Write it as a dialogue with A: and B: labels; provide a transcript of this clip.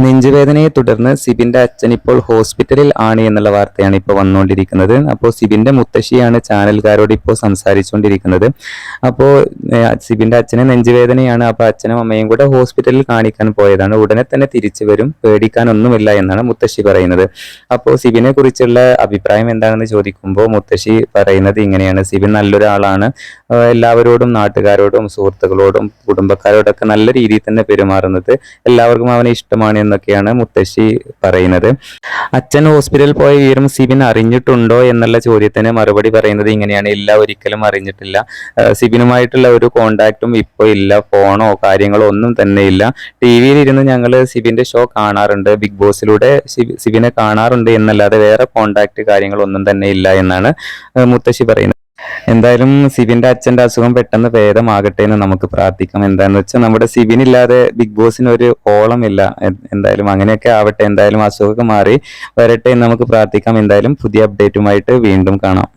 A: നെഞ്ചുവേദനയെ തുടർന്ന് സിബിന്റെ അച്ഛൻ ഇപ്പോൾ ഹോസ്പിറ്റലിൽ ആണ് എന്നുള്ള വാർത്തയാണ് ഇപ്പോൾ വന്നുകൊണ്ടിരിക്കുന്നത്. അപ്പോൾ സിബിന്റെ മുത്തശ്ശിയാണ് ചാനൽക്കാരോട് ഇപ്പോൾ സംസാരിച്ചുകൊണ്ടിരിക്കുന്നത്. അപ്പോൾ സിബിന്റെ അച്ഛന് നെഞ്ചുവേദനയാണ്. അപ്പോൾ അച്ഛനും അമ്മയും കൂടെ ഹോസ്പിറ്റലിൽ കാണിക്കാൻ പോയതാണ്. ഉടനെ തന്നെ തിരിച്ചു വരും. പേടിക്കാനൊന്നുമില്ല എന്നാണ് മുത്തശ്ശി പറയുന്നത്. അപ്പോൾ സിബിനെ കുറിച്ചുള്ള അഭിപ്രായം എന്താണെന്ന് ചോദിക്കുമ്പോൾ മുത്തശ്ശി പറയുന്നത് ഇങ്ങനെയാണ്. സിബിൻ നല്ലൊരാളാണ്. എല്ലാവരോടും നാട്ടുകാരോടും സുഹൃത്തുക്കളോടും കുടുംബക്കാരോടൊക്കെ നല്ല രീതിയിൽ തന്നെ പെരുമാറുന്നത്. എല്ലാവർക്കും അവനെ ഇഷ്ടമാണ് എന്നൊക്കെയാണ് മുത്തശ്ശി പറയുന്നത്. അച്ഛൻ ഹോസ്പിറ്റലിൽ പോയ വിവരം സിബിൻ അറിഞ്ഞിട്ടുണ്ടോ എന്നുള്ള ചോദ്യത്തിന് മറുപടി പറയുന്നത് ഇങ്ങനെയാണ്. ഇല്ല ഒരിക്കലും അറിഞ്ഞിട്ടില്ല. സിബിനുമായിട്ടുള്ള ഒരു കോണ്ടാക്റ്റും ഇപ്പോൾ ഇല്ല. ഫോണോ കാര്യങ്ങളോ ഒന്നും തന്നെ ഇല്ല. ടി വിയിൽ ഇരുന്ന് ഞങ്ങൾ സിബിന്റെ ഷോ കാണാറുണ്ട്. ബിഗ് ബോസിലൂടെ സിബിനെ കാണാറുണ്ട് എന്നല്ലാതെ വേറെ കോണ്ടാക്ട് കാര്യങ്ങളൊന്നും തന്നെ ഇല്ല എന്നാണ് മുത്തശ്ശി പറയുന്നത്. എന്തായാലും സിബിന്റെ അച്ഛന്റെ അസുഖം പെട്ടെന്ന് ഭേദമാകട്ടെ എന്ന് നമുക്ക് പ്രാർത്ഥിക്കാം. എന്താന്ന് വെച്ചാൽ നമ്മുടെ സിബിൻ ഇല്ലാതെ ബിഗ് ബോസിന് ഒരു ഓളമില്ല എന്തായാലും അങ്ങനെയൊക്കെ ആവട്ടെ. എന്തായാലും അസുഖമൊക്കെ മാറി വരട്ടെ എന്ന് നമുക്ക് പ്രാർത്ഥിക്കാം. എന്തായാലും പുതിയ അപ്ഡേറ്റുമായിട്ട് വീണ്ടും കാണാം.